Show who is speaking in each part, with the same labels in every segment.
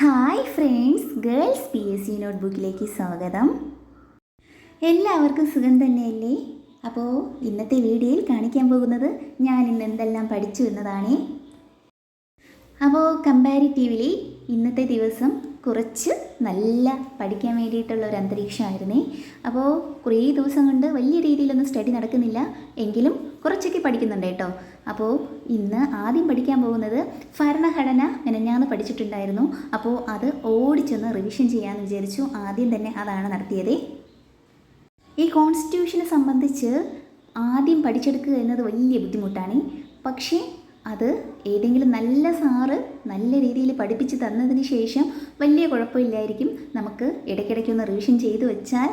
Speaker 1: Hi friends girls P S C നോട്ട്ബുക്കിലേക്ക് സ്വാഗതം. എല്ലാവർക്കും സുഖം തന്നെയല്ലേ? അപ്പോൾ ഇന്നത്തെ വീഡിയോയിൽ കാണിക്കാൻ പോകുന്നത് ഞാൻ ഇന്ന് എന്തെല്ലാം പഠിച്ചു എന്നതാണ്. അപ്പോൾ കമ്പാരിറ്റീവ്ലി ഇന്നത്തെ ദിവസം കുറച്ച് നല്ല പഠിക്കാൻ വേണ്ടിയിട്ടുള്ള ഒരു അന്തരീക്ഷമായിരുന്നേ. അപ്പോൾ കുറേ ദിവസം കൊണ്ട് വലിയ രീതിയിലൊന്നും സ്റ്റഡി നടക്കുന്നില്ല. എങ്കിലും കുറച്ചൊക്കെ പഠിക്കുന്നുണ്ട് കേട്ടോ. അപ്പോൾ ഇന്ന് ആദ്യം പഠിക്കാൻ പോകുന്നത് ഭരണഘടന മെനഞ്ഞാന്ന് പഠിച്ചിട്ടുണ്ടായിരുന്നു. അപ്പോൾ അത് ഓടിച്ചൊന്ന് റിവിഷൻ ചെയ്യാമെന്ന് വിചാരിച്ചു. ആദ്യം തന്നെ അതാണ് നടത്തിയത്. ഈ കോൺസ്റ്റിറ്റ്യൂഷനെ സംബന്ധിച്ച് ആദ്യം പഠിച്ചെടുക്കുക എന്നത് വലിയ ബുദ്ധിമുട്ടാണ്. പക്ഷേ അത് ഏതെങ്കിലും നല്ല സാറ് നല്ല രീതിയിൽ പഠിപ്പിച്ച് തന്നതിന് ശേഷം വലിയ കുഴപ്പമില്ലായിരിക്കും. നമുക്ക് ഇടയ്ക്കിടയ്ക്കൊന്ന് റിവിഷൻ ചെയ്തു വെച്ചാൽ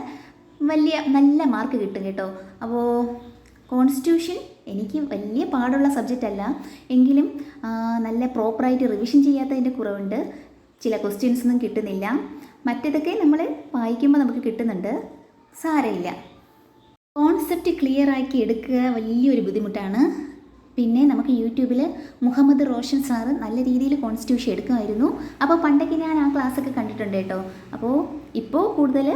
Speaker 1: വലിയ നല്ല മാർക്ക് കിട്ടും കേട്ടോ. അപ്പോൾ കോൺസ്റ്റിറ്റ്യൂഷൻ എനിക്ക് വലിയ പാടുള്ള സബ്ജക്റ്റ് അല്ല. എങ്കിലും നല്ല പ്രോപ്പറായിട്ട് റിവിഷൻ ചെയ്യാത്തതിന്റെ കുറവുണ്ട്. ചില ക്വസ്റ്റ്യൻസ് ഒന്നും കിട്ടുന്നില്ല. മറ്റേതൊക്കെ നമ്മൾ വായിക്കുമ്പോൾ നമുക്ക് കിട്ടുന്നുണ്ട്. സാരമില്ല. കോൺസെപ്റ്റ് ക്ലിയർ ആക്കി എടുക്കുക വലിയൊരു ബുദ്ധിമുട്ടാണ്. പിന്നെ നമുക്ക് യൂട്യൂബിൽ മുഹമ്മദ് റോഷൻ സാറ് നല്ല രീതിയിൽ കോൺസ്റ്റിറ്റ്യൂഷൻ എടുക്കുമായിരുന്നു. അപ്പോൾ പണ്ടൊക്കെ ഞാൻ ആ ക്ലാസ്സൊക്കെ കണ്ടിട്ടുണ്ട് കേട്ടോ. അപ്പോൾ ഇപ്പോൾ കൂടുതൽ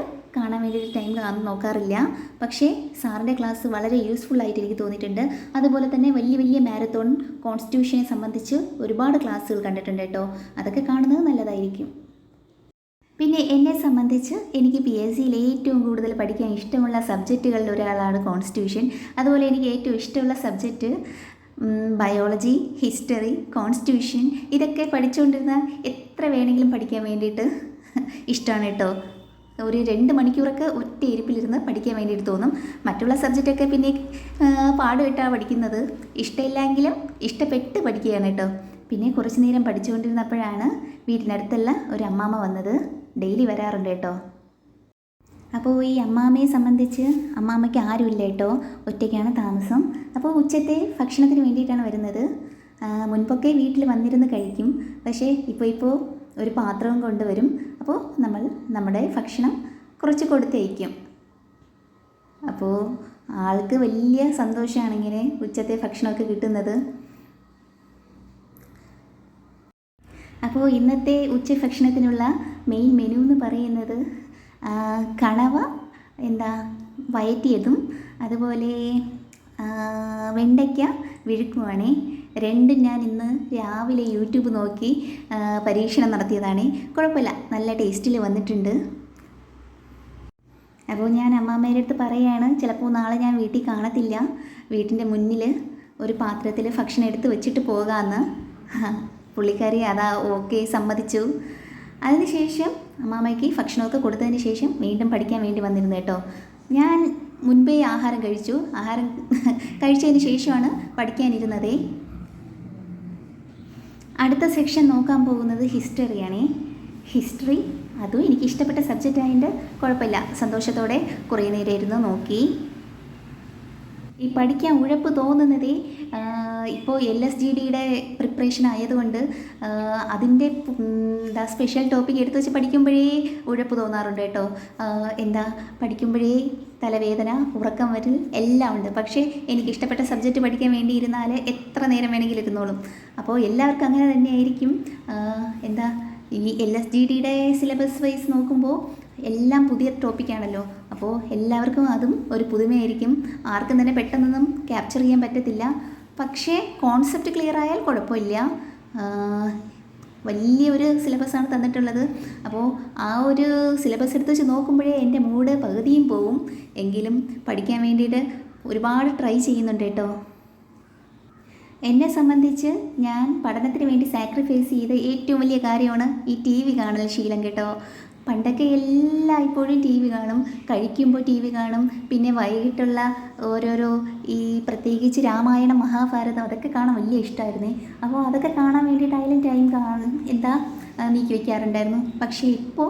Speaker 1: കാണാൻ വേണ്ടിയിട്ട് ടൈം കാണാൻ നോക്കാറില്ല. പക്ഷേ സാറിന്റെ ക്ലാസ് വളരെ യൂസ്ഫുൾ ആയിട്ട് എനിക്ക് തോന്നിയിട്ടുണ്ട്. അതുപോലെ തന്നെ വലിയ വലിയ മാരത്തോൺ കോൺസ്റ്റിറ്റ്യൂഷനെ സംബന്ധിച്ച് ഒരുപാട് ക്ലാസ്സുകൾ കണ്ടിട്ടുണ്ട് കേട്ടോ. അതൊക്കെ കാണുന്നത് നല്ലതായിരിക്കും. പിന്നെ എന്നെ സംബന്ധിച്ച് എനിക്ക് പി എസ് സിയിൽ ഏറ്റവും കൂടുതൽ പഠിക്കാൻ ഇഷ്ടമുള്ള സബ്ജക്റ്റുകളിൽ ഒരാളാണ് കോൺസ്റ്റിറ്റ്യൂഷൻ അതുപോലെ എനിക്ക് ഏറ്റവും ഇഷ്ടമുള്ള സബ്ജക്റ്റ് ബയോളജി ഹിസ്റ്ററി കോൺസ്റ്റിറ്റ്യൂഷൻ ഇതൊക്കെ പഠിച്ചുകൊണ്ടിരുന്ന എത്ര വേണമെങ്കിലും പഠിക്കാൻ വേണ്ടിയിട്ട് ഇഷ്ടമാണ് കേട്ടോ. ഒരു രണ്ട് മണിക്കൂറൊക്കെ ഒറ്റ ഇരിപ്പിലിരുന്ന് പഠിക്കാൻ വേണ്ടിയിട്ട് തോന്നും. മറ്റുള്ള സബ്ജക്റ്റൊക്കെ പിന്നെ ആ, പാടുപെട്ടാണ് പഠിക്കുന്നത്. ഇഷ്ടമില്ലെങ്കിലും ഇഷ്ടപ്പെട്ട് പഠിക്കുകയാണ് കേട്ടോ. പിന്നെ കുറച്ച് നേരം പഠിച്ചുകൊണ്ടിരുന്നപ്പോഴാണ് വീട്ടിനടുത്തുള്ള ഒരു അമ്മാമ്മ വന്നത്. ഡെയിലി വരാറുണ്ട് കേട്ടോ. അപ്പോൾ ഈ അമ്മാമ്മയെ സംബന്ധിച്ച് അമ്മാമ്മയ്ക്ക് ആരുമില്ല കേട്ടോ. ഒറ്റയ്ക്കാണ് താമസം. അപ്പോൾ ഉച്ചത്തെ ഭക്ഷണത്തിന് വേണ്ടിയിട്ടാണ് വരുന്നത്. മുൻപൊക്കെ വീട്ടിൽ വന്നിരുന്ന് കഴിക്കും. പക്ഷേ ഇപ്പോൾ ഇപ്പോൾ ഒരു പാത്രവും കൊണ്ടുവരും. അപ്പോൾ നമ്മൾ നമ്മുടെ ഭക്ഷണം കുറച്ച് കൊടുത്തയക്കും അപ്പോൾ ആൾക്ക് വലിയ സന്തോഷമാണ് ഇങ്ങനെ ഉച്ചത്തെ ഭക്ഷണമൊക്കെ കിട്ടുന്നത്. അപ്പോൾ ഇന്നത്തെ ഉച്ച ഭക്ഷണത്തിനുള്ള മെയിൻ മെനു എന്ന് പറയുന്നത് കണവ എന്താ വയറ്റിയതും അതുപോലെ വെണ്ടയ്ക്ക വിഴുക്കുവാണ്. രണ്ടും ഞാൻ ഇന്ന് രാവിലെ യൂട്യൂബ് നോക്കി പരീക്ഷണം നടത്തിയതാണ്. കുഴപ്പമില്ല നല്ല ടേസ്റ്റിൽ വന്നിട്ടുണ്ട്. അപ്പോൾ ഞാൻ അമ്മാമ്മേന്റെ അടുത്ത് പറയുകയാണ് ചിലപ്പോൾ നാളെ ഞാൻ വീട്ടിൽ കാണത്തില്ല. വീട്ടിന്റെ മുന്നിൽ ഒരു പാത്രത്തിൽ ഭക്ഷണം എടുത്ത് വെച്ചിട്ട് പോകാമെന്ന് പുള്ളിക്കാരി അതാ ഓക്കെ സമ്മതിച്ചു. അതിനുശേഷം അമ്മാമ്മയ്ക്ക് ഭക്ഷണമൊക്കെ കൊടുത്തതിന് ശേഷം വീണ്ടും പഠിക്കാൻ വേണ്ടി വന്നിരുന്നു കേട്ടോ. ഞാൻ മുൻപേ ആഹാരം കഴിച്ചു. ആഹാരം കഴിച്ചതിന് ശേഷമാണ് പഠിക്കാനിരുന്നതേ. അടുത്ത സെക്ഷൻ നോക്കാൻ പോകുന്നത് ഹിസ്റ്ററിയാണേ. ഹിസ്റ്ററി അതും എനിക്ക് ഇഷ്ടപ്പെട്ട സബ്ജക്റ്റ് ആയതുകൊണ്ട് കുഴപ്പമില്ല. സന്തോഷത്തോടെ കുറേ നേരം ഇരുന്ന് നോക്കി. ഈ പഠിക്കാൻ ഉഴപ്പ് തോന്നുന്നതേ ഇപ്പോൾ എൽ എസ് ജി ഡിയുടെ പ്രിപ്പറേഷൻ ആയതുകൊണ്ട് അതിന്റെ എന്താ സ്പെഷ്യൽ ടോപ്പിക് എടുത്തു വെച്ച് പഠിക്കുമ്പോഴേ ഉഴപ്പ് തോന്നാറുണ്ട് കേട്ടോ. എന്താ പഠിക്കുമ്പോഴേ തലവേദന ഉറക്കം വരൽ എല്ലാം ഉണ്ട്. പക്ഷേ എനിക്ക് ഇഷ്ടപ്പെട്ട സബ്ജക്റ്റ് പഠിക്കാൻ വേണ്ടി ഇരുന്നാൽ എത്ര നേരം വേണമെങ്കിലും ഇരുന്നോളും. അപ്പോൾ എല്ലാവർക്കും അങ്ങനെ തന്നെയായിരിക്കും എന്താ ഈ എൽ എസ് ജി ഡിയുടെ സിലബസ് വൈസ് നോക്കുമ്പോൾ എല്ലാം പുതിയ ടോപ്പിക്കാണല്ലോ അപ്പോൾ എല്ലാവർക്കും അതും ഒരു പുതുമയായിരിക്കും. ആർക്കും തന്നെ പെട്ടെന്നൊന്നും ക്യാപ്ചർ ചെയ്യാൻ പറ്റത്തില്ല. പക്ഷേ കോൺസെപ്റ്റ് ക്ലിയർ ആയാൽ കുഴപ്പമില്ല. വലിയൊരു സിലബസാണ് തന്നിട്ടുള്ളത്. അപ്പോൾ ആ ഒരു സിലബസ് എടുത്ത് വെച്ച് നോക്കുമ്പോഴേ എന്റെ മൂഡ് പകുതിയും പോവും. എങ്കിലും പഠിക്കാൻ വേണ്ടിയിട്ട് ഒരുപാട് ട്രൈ ചെയ്യുന്നുണ്ട് കേട്ടോ. എന്നെ സംബന്ധിച്ച് ഞാൻ പഠനത്തിന് വേണ്ടി സാക്രിഫൈസ് ചെയ്ത ഏറ്റവും വലിയ കാര്യമാണ് ഈ ടി വി കാണൽ ശീലം കേട്ടോ. പണ്ടൊക്കെ എല്ലായ്പ്പോഴും ടി വി കാണും കഴിക്കുമ്പോൾ ടി വി കാണും പിന്നെ വൈകിട്ടുള്ള ഓരോരോ ഈ പ്രത്യേകിച്ച് രാമായണം മഹാഭാരതം അതൊക്കെ കാണാൻ വലിയ ഇഷ്ടമായിരുന്നേ. അപ്പോൾ അതൊക്കെ കാണാൻ വേണ്ടിയിട്ടായാലും ടൈം കാണും. എന്താ? നീക്കി വയ്ക്കാറുണ്ടായിരുന്നു പക്ഷേ ഇപ്പോൾ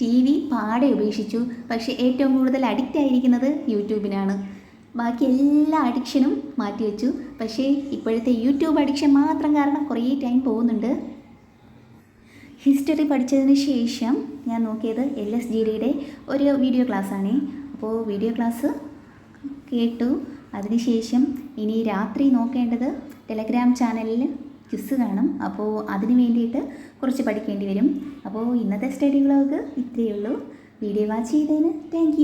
Speaker 1: ടി വി പാടെ ഉപേക്ഷിച്ചു. പക്ഷേ ഏറ്റവും കൂടുതൽ അഡിക്റ്റ് ആയിരിക്കുന്നത് യൂട്യൂബിനാണ്. ബാക്കി എല്ലാ അഡിക്ഷനും മാറ്റിവെച്ചു പക്ഷേ ഇപ്പോഴത്തെ യൂട്യൂബ് അഡിക്ഷൻ മാത്രം കാരണം കുറേ ടൈം പോകുന്നുണ്ട്. ഹിസ്റ്ററി പഠിച്ചതിന് ശേഷം ഞാൻ നോക്കിയത് എൽ എസ് ജി ഡിയുടെ ഒരു വീഡിയോ ക്ലാസ്സാണ് അപ്പോൾ വീഡിയോ ക്ലാസ് കേട്ടു. അതിനുശേഷം ഇനി രാത്രി നോക്കേണ്ടത് ടെലഗ്രാം ചാനലിൽ ക്യുസ് കാണും. അപ്പോൾ അതിന് വേണ്ടിയിട്ട് കുറച്ച് പഠിക്കേണ്ടി വരും. അപ്പോൾ ഇന്നത്തെ സ്റ്റഡി വ്ളോഗ് ഇത്രയേ ഉള്ളൂ. വീഡിയോ വാച്ച് ചെയ്തതിന് താങ്ക്